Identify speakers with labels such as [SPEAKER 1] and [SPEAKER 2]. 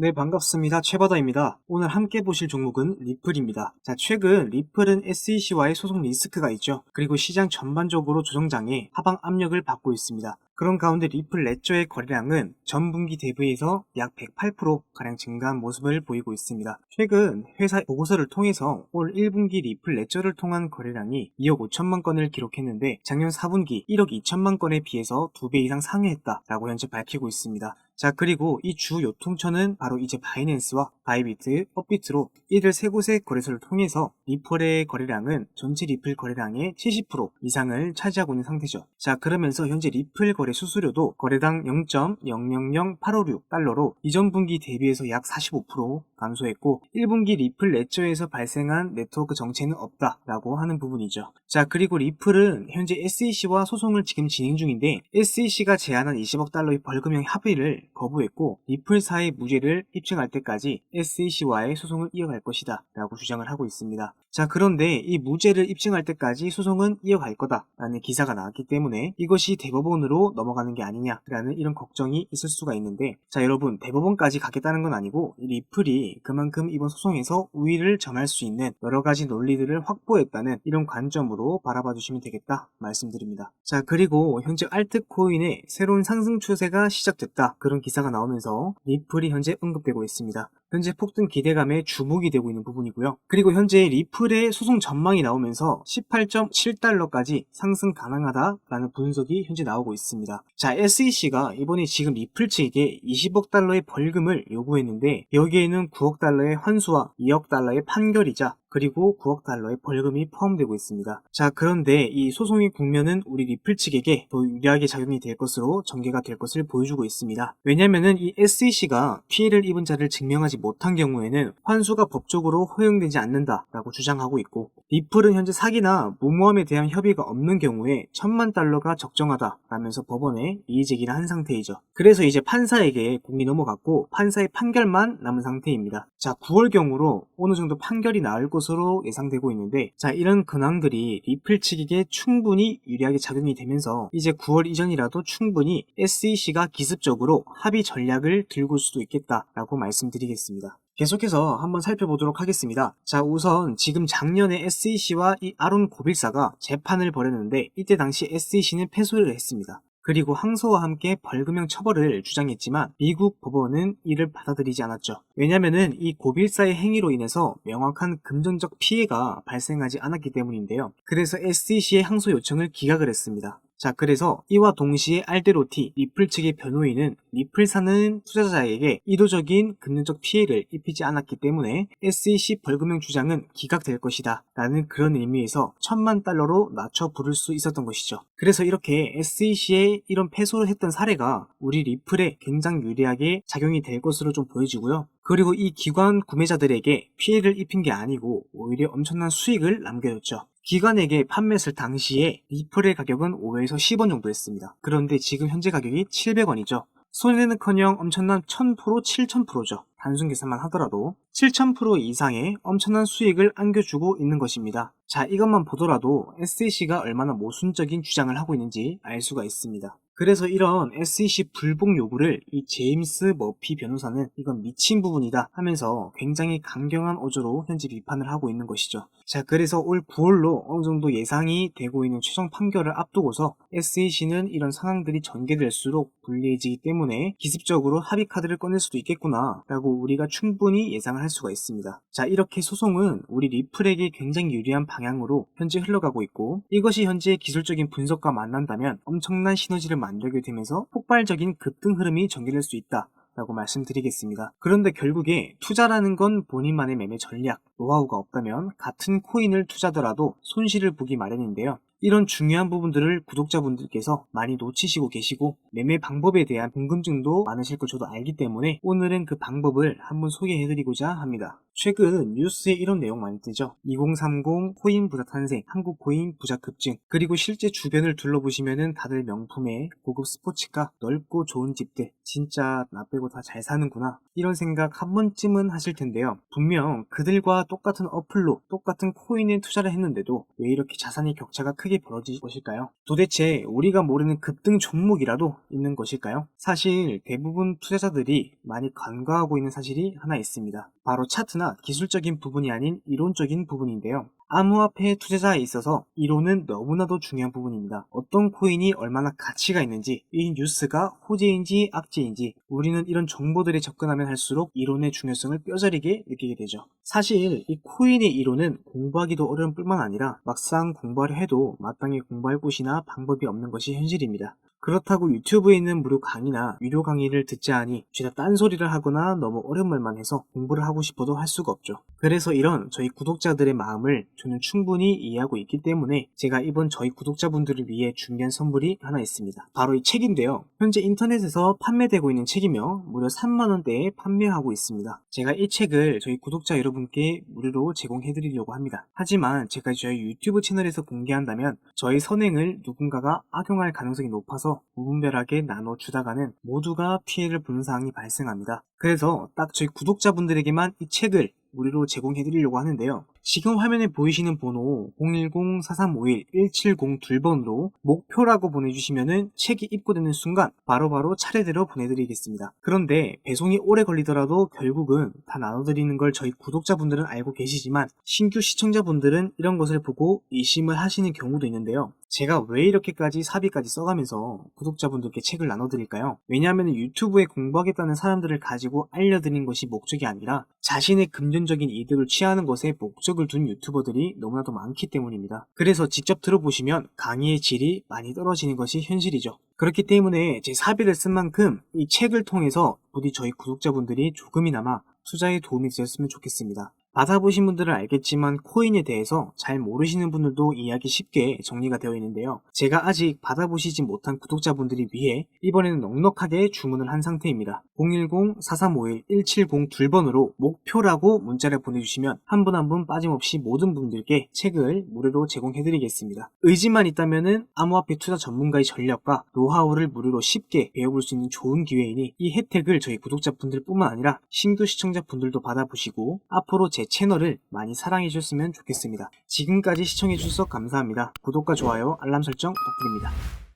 [SPEAKER 1] 네, 반갑습니다. 최바다입니다. 오늘 함께 보실 종목은 리플입니다. 자, 최근 리플은 SEC와의 소송 리스크가 있죠. 그리고 시장 전반적으로 조정장에 하방 압력을 받고 있습니다. 그런 가운데 리플 레저의 거래량은 전분기 대비해서 약 108%가량 증가한 모습을 보이고 있습니다. 최근 회사 보고서를 통해서 올 1분기 리플 레저를 통한 거래량이 2억 5천만 건을 기록했는데 작년 4분기 1억 2천만 건에 비해서 2배 이상 상회했다라고 현재 밝히고 있습니다. 자 그리고 이 주 요통처는 바로 이제 바이낸스와 바이비트, 업비트로 이들 세 곳의 거래소를 통해서 리플의 거래량은 전체 리플 거래량의 70% 이상을 차지하고 있는 상태죠. 자 그러면서 현재 리플 거래 수수료도 거래당 0.000856달러로 이전 분기 대비해서 약 45% 감소했고 1분기 리플 레저에서 발생한 네트워크 정체는 없다라고 하는 부분이죠. 자 그리고 리플은 현재 SEC와 소송을 지금 진행 중인데 SEC가 제안한 20억 달러의 벌금형 합의를 거부했고 리플사의 무죄를 입증할 때까지 SEC와의 소송을 이어갈 것이다 라고 주장을 하고 있습니다. 자 그런데 이 무죄를 입증할 때까지 소송은 이어갈 거다 라는 기사가 나왔기 때문에 이것이 대법원으로 넘어가는 게 아니냐라는 이런 걱정이 있을 수가 있는데 자 여러분 대법원까지 가겠다는 건 아니고 이 리플이 그만큼 이번 소송에서 우위를 점할 수 있는 여러 가지 논리들을 확보했다는 이런 관점으로 바라봐 주시면 되겠다 말씀드립니다. 자 그리고 현재 알트코인의 새로운 상승 추세가 시작됐다 그런 기사가 나오면서 리플이 현재 언급되고 있습니다. 현재 폭등 기대감에 주목이 되고 있는 부분이고요. 그리고 현재 리플의 소송 전망이 나오면서 18.7달러까지 상승 가능하다라는 분석이 현재 나오고 있습니다. 자, SEC가 이번에 지금 리플 측에게 20억 달러의 벌금을 요구했는데 여기에는 9억 달러의 환수와 2억 달러의 판결이자 그리고 9억 달러의 벌금이 포함되고 있습니다. 자, 그런데 이 소송의 국면은 우리 리플 측에게 더 유리하게 작용이 될 것으로 전개가 될 것을 보여주고 있습니다. 왜냐면은 이 SEC가 피해를 입은 자를 증명하지 못한 경우에는 환수가 법적으로 허용되지 않는다라고 주장하고 있고 리플은 현재 사기나 무모함에 대한 협의가 없는 경우에 천만 달러가 적정하다라면서 법원에 이의 제기를 한 상태이죠. 그래서 이제 판사에게 공이 넘어갔고 판사의 판결만 남은 상태입니다. 자, 9월 경으로 어느 정도 판결이 나올 것 으로 예상되고 있는데 자, 이런 근황들이 리플 측에게 충분히 유리하게 작용이 되면서 이제 9월 이전이라도 충분히 SEC가 기습적으로 합의 전략을 들고 올 수도 있겠다라고 말씀드리겠습니다. 계속해서 한번 살펴보도록 하겠습니다. 자, 우선 지금 작년에 SEC와 이 아론 고빌사가 재판을 벌였는데 이때 당시 SEC는 패소를 했습니다. 그리고 항소와 함께 벌금형 처벌을 주장했지만 미국 법원은 이를 받아들이지 않았죠. 왜냐면은 이 고빌사의 행위로 인해서 명확한 금전적 피해가 발생하지 않았기 때문인데요. 그래서 SEC의 항소 요청을 기각을 했습니다. 자, 그래서 이와 동시에 알데로티, 리플 측의 변호인은 리플 사는 투자자에게 이도적인 금전적 피해를 입히지 않았기 때문에 SEC 벌금형 주장은 기각될 것이다. 라는 그런 의미에서 천만 달러로 낮춰 부를 수 있었던 것이죠. 그래서 이렇게 SEC에 이런 패소를 했던 사례가 우리 리플에 굉장히 유리하게 작용이 될 것으로 좀 보여지고요. 그리고 이 기관 구매자들에게 피해를 입힌 게 아니고 오히려 엄청난 수익을 남겨줬죠. 기관에게 판매했을 당시에 리플의 가격은 5에서 10원 정도 였습니다. 그런데 지금 현재 가격이 700원이죠. 손해는커녕 엄청난 1000% 7000%죠. 단순 계산만 하더라도 7000% 이상의 엄청난 수익을 안겨주고 있는 것입니다. 자, 이것만 보더라도 SEC가 얼마나 모순적인 주장을 하고 있는지 알 수가 있습니다. 그래서 이런 SEC 불복 요구를 이 제임스 머피 변호사는 이건 미친 부분이다 하면서 굉장히 강경한 어조로 현재 비판을 하고 있는 것이죠. 자, 그래서 올 9월로 어느 정도 예상이 되고 있는 최종 판결을 앞두고서 SEC는 이런 상황들이 전개될수록 불리해지기 때문에 기습적으로 합의 카드를 꺼낼 수도 있겠구나 라고 우리가 충분히 예상을 할 수가 있습니다. 자, 이렇게 소송은 우리 리플에게 굉장히 유리한 방향으로 현재 흘러가고 있고 이것이 현재 기술적인 분석과 만난다면 엄청난 시너지를 만 들게 되면서 폭발적인 급등 흐름이 전개될 수 있다. 라고 말씀드리겠습니다. 그런데 결국에 투자라는 건 본인만의 매매 전략, 노하우가 없다면 같은 코인을 투자더라도 손실을 보기 마련인데요. 이런 중요한 부분들을 구독자분들께서 많이 놓치시고 계시고 매매 방법에 대한 궁금증도 많으실 걸 저도 알기 때문에 오늘은 그 방법을 한번 소개해드리고자 합니다. 최근 뉴스에 이런 내용 많이 뜨죠. 2030 코인 부자 탄생, 한국 코인 부자 급증, 그리고 실제 주변을 둘러보시면은 다들 명품의 고급 스포츠카, 넓고 좋은 집들, 진짜 나 빼고 다 잘 사는구나. 이런 생각 한 번쯤은 하실 텐데요. 분명 그들과 똑같은 어플로 똑같은 코인에 투자를 했는데도 왜 이렇게 자산의 격차가 크게 벌어질 것일까요? 도대체 우리가 모르는 급등 종목이라도 있는 것일까요? 사실 대부분 투자자들이 많이 간과하고 있는 사실이 하나 있습니다. 바로 차트나 기술적인 부분이 아닌 이론적인 부분인데요. 암호화폐 투자자에 있어서 이론은 너무나도 중요한 부분입니다. 어떤 코인이 얼마나 가치가 있는지, 이 뉴스가 호재인지 악재인지, 우리는 이런 정보들에 접근하면 할수록 이론의 중요성을 뼈저리게 느끼게 되죠. 사실 이 코인의 이론은 공부하기도 어려운 뿐만 아니라 막상 공부하려 해도 마땅히 공부할 곳이나 방법이 없는 것이 현실입니다. 그렇다고 유튜브에 있는 무료 강의나 유료 강의를 듣자 하니 죄다 딴소리를 하거나 너무 어려운 말만 해서 공부를 하고 싶어도 할 수가 없죠. 그래서 이런 저희 구독자들의 마음을 저는 충분히 이해하고 있기 때문에 제가 이번 저희 구독자분들을 위해 준비한 선물이 하나 있습니다. 바로 이 책인데요. 현재 인터넷에서 판매되고 있는 책이며 무려 3만원대에 판매하고 있습니다. 제가 이 책을 저희 구독자 여러분 께 무료로 제공해드리려고 합니다. 하지만 제가 저희 유튜브 채널에서 공개한다면 저희 선행을 누군가가 악용할 가능성이 높아서 무분별하게 나눠주다가는 모두가 피해를 보는 상황이 발생합니다. 그래서 딱 저희 구독자분들에게만 이 책을 무료로 제공해드리려고 하는데요. 지금 화면에 보이시는 번호 010-4351-170 목표라고 보내주시면은 책이 입고되는 순간 바로 바로 차례대로 보내드리겠습니다. 그런데 배송이 오래 걸리더라도 결국은 다 나눠드리는 걸 저희 구독자분들은 알고 계시지만 신규 시청자분들은 이런 것을 보고 의심을 하시는 경우도 있는데요. 제가 왜 이렇게까지 사비까지 써가면서 구독자분들께 책을 나눠드릴까요? 왜냐하면 유튜브에 공부하겠다는 사람들을 가지고 알려드린 것이 목적이 아니라 자신의 금전적인 이득을 취하는 것에 목적을 둔 유튜버들이 너무나도 많기 때문입니다. 그래서 직접 들어보시면 강의의 질이 많이 떨어지는 것이 현실이죠. 그렇기 때문에 제 사비를 쓴 만큼 이 책을 통해서 부디 저희 구독자분들이 조금이나마 투자에 도움이 되었으면 좋겠습니다. 받아보신 분들은 알겠지만 코인에 대해서 잘 모르시는 분들도 이해하기 쉽게 정리가 되어 있는데요. 제가 아직 받아보시지 못한 구독자분들이 위해 이번에는 넉넉하게 주문을 한 상태입니다. 010-4351-170 둘번으로 목표라고 문자를 보내주시면 한분 한 분 빠짐없이 모든 분들께 책을 무료로 제공해드리겠습니다. 의지만 있다면은 암호화폐 투자 전문가의 전략과 노하우를 무료로 쉽게 배워볼 수 있는 좋은 기회이니 이 혜택을 저희 구독자분들 뿐만 아니라 신규 시청자분들도 받아보시고 앞으로 제 채널을 많이 사랑해 주셨으면 좋겠습니다. 지금까지 시청해 주셔서 감사합니다. 구독과 좋아요, 알람 설정 부탁드립니다.